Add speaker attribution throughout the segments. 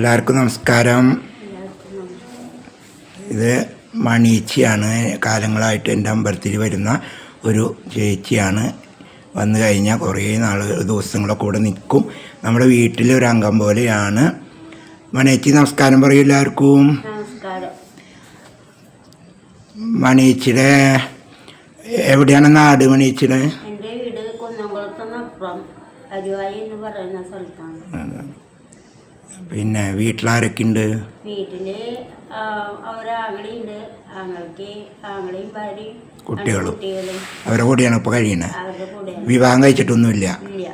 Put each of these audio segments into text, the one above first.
Speaker 1: എല്ലാവർക്കും നമസ്കാരം. ഇത് മണീച്ചിയാണ്. കാലങ്ങളായിട്ട് എന്റെ അമ്പലത്തിൽ വരുന്ന ഒരു ചേച്ചിയാണ്. വന്നു കഴിഞ്ഞാൽ കുറേ നാൾ ദിവസങ്ങളൊക്കെ കൂടെ നിൽക്കും. നമ്മുടെ വീട്ടിലെ ഒരു അംഗം പോലെയാണ്. മണേച്ചി നമസ്കാരം പറയും എല്ലാവർക്കും. മണീച്ചിയുടെ എവിടെയാണ് നാട് മണീച്ചിയുടെ പിന്നെ വീട്ടിലാരൊക്കെ ഉണ്ട്
Speaker 2: വീട്ടിൽ ആങ്ങൾക്ക് ആങ്ങളെയും ഭാര്യയും
Speaker 1: കുട്ടികളും. അവരുടെ കൂടെയാണ് ഇപ്പോൾ കഴിയുന്നത്
Speaker 2: അവരുടെ
Speaker 1: വിവാഹം കഴിച്ചിട്ടൊന്നുമില്ല.
Speaker 2: ഇല്ല.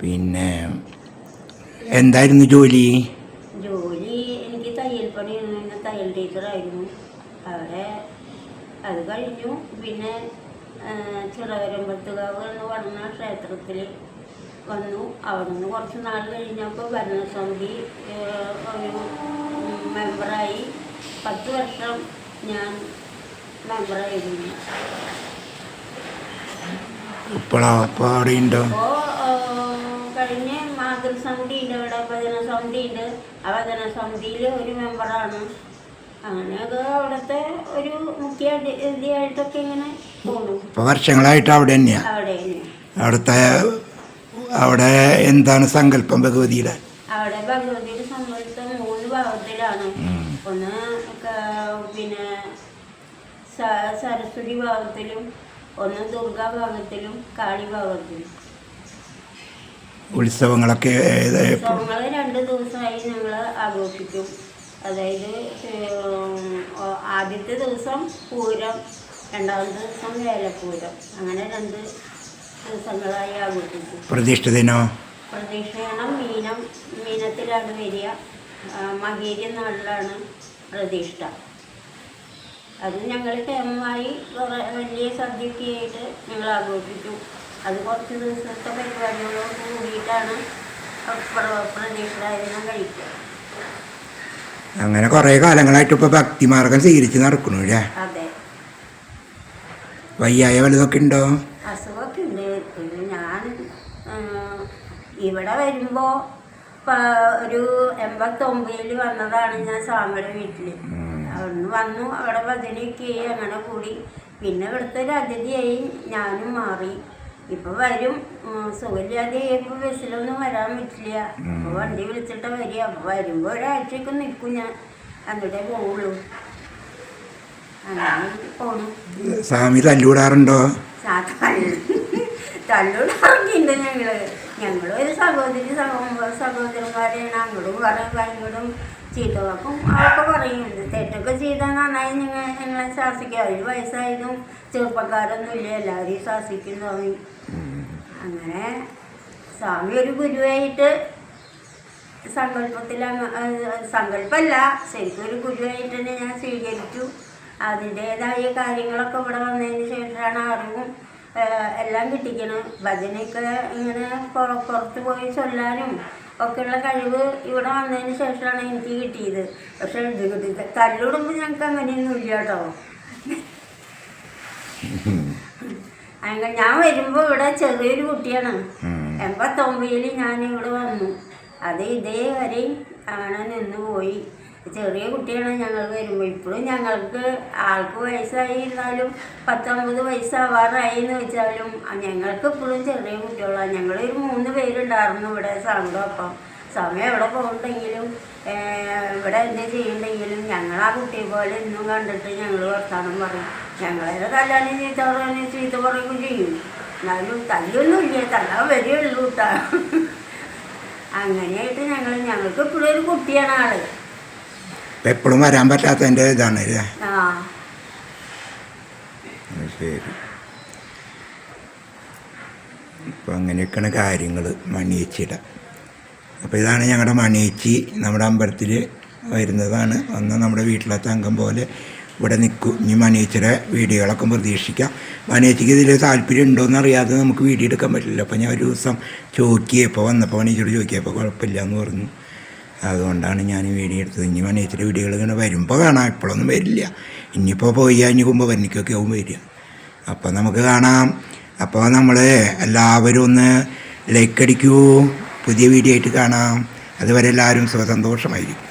Speaker 1: പിന്നെ എന്തായിരുന്നു ജോലി?
Speaker 2: ജോലി എനിക്ക് തയ്യൽ പണി തയ്യൽ ടീച്ചറായിരുന്നു അവിടെ അത് കഴിഞ്ഞു. പിന്നെ ചിറവരമ്പത്തുകാവ് എന്ന് പറഞ്ഞ ക്ഷേത്രത്തിൽ വന്നു. അവിടെ നിന്ന് കുറച്ച് നാൾ കഴിഞ്ഞപ്പോൾ ഭരണസമിതി ഒരു മെമ്പറായി പത്ത് വർഷം ഞാൻ മെമ്പറായിരുന്നു
Speaker 1: ഇപ്പോൾ
Speaker 2: കഴിഞ്ഞ മാതൃസമിതി ഉണ്ട് ഇവിടെ ഭജന സമിതി ഉണ്ട് ആ ഭജന സമിതിയിൽ ഒരു മെമ്പറാണ് അങ്ങനെയൊക്കെ അവിടുത്തെ ഒരു മുഖ്യ ഇതിയായിട്ടൊക്കെ ഇങ്ങനെ
Speaker 1: പോകുന്നു വർഷങ്ങളായിട്ട് അവിടെ തന്നെയാണ്
Speaker 2: അവിടെ
Speaker 1: അവിടുത്തെ അവിടെ എന്താണ് സങ്കല്പം ഭഗവതിയുടെ?
Speaker 2: അവിടെ ഭഗവതിയുടെ സങ്കല്പം മൂന്ന് ഭാവത്തിലാണ്. ഒന്ന് പിന്നെ സരസ്വതി ഭാവത്തിലും ഒന്ന് ദുർഗാ ഭാവത്തിലും കാളി ഭാവത്തിലും.
Speaker 1: ഉത്സവങ്ങളൊക്കെ
Speaker 2: ഉത്സവങ്ങൾ രണ്ട് ദിവസമായി ഞങ്ങൾ ആഘോഷിക്കും. അതായത് ആദ്യത്തെ ദിവസം പൂരം രണ്ടാമത്തെ ദിവസം വേലപ്പൂരം അങ്ങനെ രണ്ട് ആഘോഷിക്കും
Speaker 1: പ്രതിഷ്ഠിതനോ
Speaker 2: പ്രതീക്ഷയണം മീനം മീനത്തിലാണ് വരിക. ആ, മകേരി നാളിലാണ് പ്രതിഷ്ഠ. അത് ഞങ്ങൾ ക്ഷേമമായി കുറേ വലിയ സദ്യയൊക്കെ ആയിട്ട് ഞങ്ങൾ ആഘോഷിച്ചു. അത് കുറച്ച് ദിവസത്തെ പരിപാടികളോട് കൂടിയിട്ടാണ് കഴിക്കുക.
Speaker 1: അങ്ങനെ കുറേ കാലങ്ങളായിട്ട് ഇപ്പോൾ ഭക്തിമാർഗം സ്വീകരിച്ച് നടക്കണു അല്ലേ? വയ്യായ വലുതൊക്കെ ഉണ്ടോ?
Speaker 2: അസുഖമൊക്കെ ഉണ്ട് പിന്നെ ഞാൻ ആ, ഇവിടെ വരുമ്പോൾ ഒരു എൺപത്തൊമ്പതിൽ വന്നതാണ് ഞാൻ സ്വാമിയുടെ വീട്ടിൽ അവിടുന്ന് വന്നു അവിടെ ഭജനയൊക്കെ ആയി അങ്ങനെ കൂടി. പിന്നെ ഇവിടുത്തെ ഒരു അതിഥിയായി ഞാനും മാറി. ഇപ്പൊ വരും. സുഖമില്ലാതെ ഇപ്പൊ ബസ്സിലൊന്നും വരാൻ പറ്റില്ല. അപ്പൊ വണ്ടി വിളിച്ചിട്ട് വരിക. അപ്പൊ വരുമ്പോ ഒരാഴ്ചയൊക്കെ നിൽക്കും ഞാൻ. എന്നിട്ടേ പോവുള്ളൂ. അങ്ങനെ പോണു.
Speaker 1: സ്വാമി തല്ലുകൂടാറുണ്ടോ
Speaker 2: തല്ലൂടാറുണ്ട് ഞങ്ങൾ. സഹോദരി സഹോ സഹോദരന്മാരെയാണ് അങ്ങോട്ടും പറയും ഇങ്ങോട്ടും ചീത്ത വാക്കും അതൊക്കെ പറയുന്നുണ്ട് തെറ്റൊക്കെ ചെയ്താൽ നന്നായി ഞങ്ങൾ ഞങ്ങളെ ശാസിക്കും അവർ വയസ്സായതും ചെറുപ്പക്കാരൊന്നും ഇല്ല എല്ലാവരെയും ശാസിക്കും സ്വാമി അങ്ങനെ സ്വാമി ഒരു ഗുരുവായിട്ട് സങ്കല്പത്തിൽ സങ്കല്പമല്ല ശരിക്കും ഒരു ഗുരുവായിട്ട് തന്നെ ഞാൻ സ്വീകരിച്ചു. അതിന്റേതായ കാര്യങ്ങളൊക്കെ ഇവിടെ വന്നതിന് ശേഷമാണ് അറിവും എല്ലാം കിട്ടിക്കണം. ഭജനയൊക്കെ ഇങ്ങനെ പുറ- പുറത്ത് പോയി ചൊല്ലാനും ഒക്കെയുള്ള കഴിവ് ഇവിടെ വന്നതിന് ശേഷമാണ് എനിക്ക് കിട്ടിയത്. പക്ഷെ തല്ലിടുമ്പോൾ ഞങ്ങൾക്ക് അങ്ങനെയൊന്നും ഇല്ല കേട്ടോ. അങ്ങനെ ഞാൻ വരുമ്പോൾ ഇവിടെ ചെറിയൊരു കുട്ടിയാണ്. എൺപത്തൊമ്പതിൽ ഞാൻ ഇവിടെ വന്നു. അത് ഇതേവരെ അങ്ങനെ നിന്ന് പോയി. ചെറിയ കുട്ടിയാണ് ഞങ്ങൾ വരുമ്പോൾ ഇപ്പോഴും ഞങ്ങൾക്ക് ആൾക്ക് വയസ്സായി ഇരുന്നാലും പത്തൊമ്പത് വയസ്സാവാറായി എന്ന് വെച്ചാലും ഞങ്ങൾക്ക് ഇപ്പോഴും ചെറിയ കുട്ടികളാണ് ഞങ്ങളൊരു മൂന്ന് പേരുണ്ടായിരുന്നു ഇവിടെ സമയം സമയം എവിടെ പോകണ്ടെങ്കിലും ഇവിടെ എന്ത് ചെയ്യണ്ടെങ്കിലും ഞങ്ങൾ ആ കുട്ടിയെ പോലെ ഇന്നും കണ്ടിട്ട് ഞങ്ങൾ വർത്താനം പറയും. ഞങ്ങളേത് തല്ലാനും ചീത്ത പറയാനും ചീത്ത പറയുകയും ചെയ്യും. എന്നാലും തല്ലൊന്നും ഇല്ല തല്ലാൻ വരികയുള്ളൂ കേട്ടാ. അങ്ങനെയായിട്ട് ഞങ്ങൾ ഞങ്ങൾക്ക് ഇപ്പോഴും ഒരു കുട്ടിയാണ് ആൾ.
Speaker 1: എപ്പോഴും വരാൻ പറ്റാത്തതിന്റെ ഇതാണ് അല്ലേ?
Speaker 2: ആ.
Speaker 1: ശരി. ഇപ്പം അങ്ങനെയൊക്കെയാണ് കാര്യങ്ങൾ മണിയേച്ചിയുടെ. അപ്പോൾ ഇതാണ് ഞങ്ങളുടെ മണിയേച്ചി നമ്മുടെ അമ്പലത്തിൽ വരുന്നതാണ്. അന്ന് നമ്മുടെ വീട്ടിലെ തങ്കം പോലെ ഇവിടെ നിൽക്കും. ഇനി മണിയേച്ചിയുടെ വീഡിയോകളൊക്കെ പ്രതീക്ഷിക്കാം. മണിയേച്ചിക്ക് ഇതിൽ താല്പര്യം ഉണ്ടോയെന്ന് അറിയാതെ നമുക്ക് വീഡിയോ എടുക്കാൻ പറ്റില്ല അപ്പോൾ ഞാൻ ഒരു ദിവസം ചോദിക്കിയപ്പോൾ വന്നപ്പോൾ മണിയേച്ചിയോട് ചോദിക്കിയപ്പോൾ കുഴപ്പമില്ല എന്ന് പറഞ്ഞു. അതുകൊണ്ടാണ് ഞാൻ വീഡിയോ എടുത്തത്. ഇനി മണിയേച്ചിയുടെ വീഡിയോകൾ ഇങ്ങനെ വരുമ്പോൾ കാണാം. ഇപ്പോഴൊന്നും വരില്ല. ഇനിയിപ്പോൾ പോയി കഴിഞ്ഞ് കുമ്പവർണിക്കൊക്കെ ആവും വരിക. അപ്പോൾ നമുക്ക് കാണാം. അപ്പോൾ നമ്മൾ എല്ലാവരും ഒന്ന് ലൈക്ക് അടിക്കൂ. പുതിയ വീഡിയോ ആയിട്ട് കാണാം. അതുവരെ എല്ലാവരും സുഖസന്തോഷമായിരിക്കും.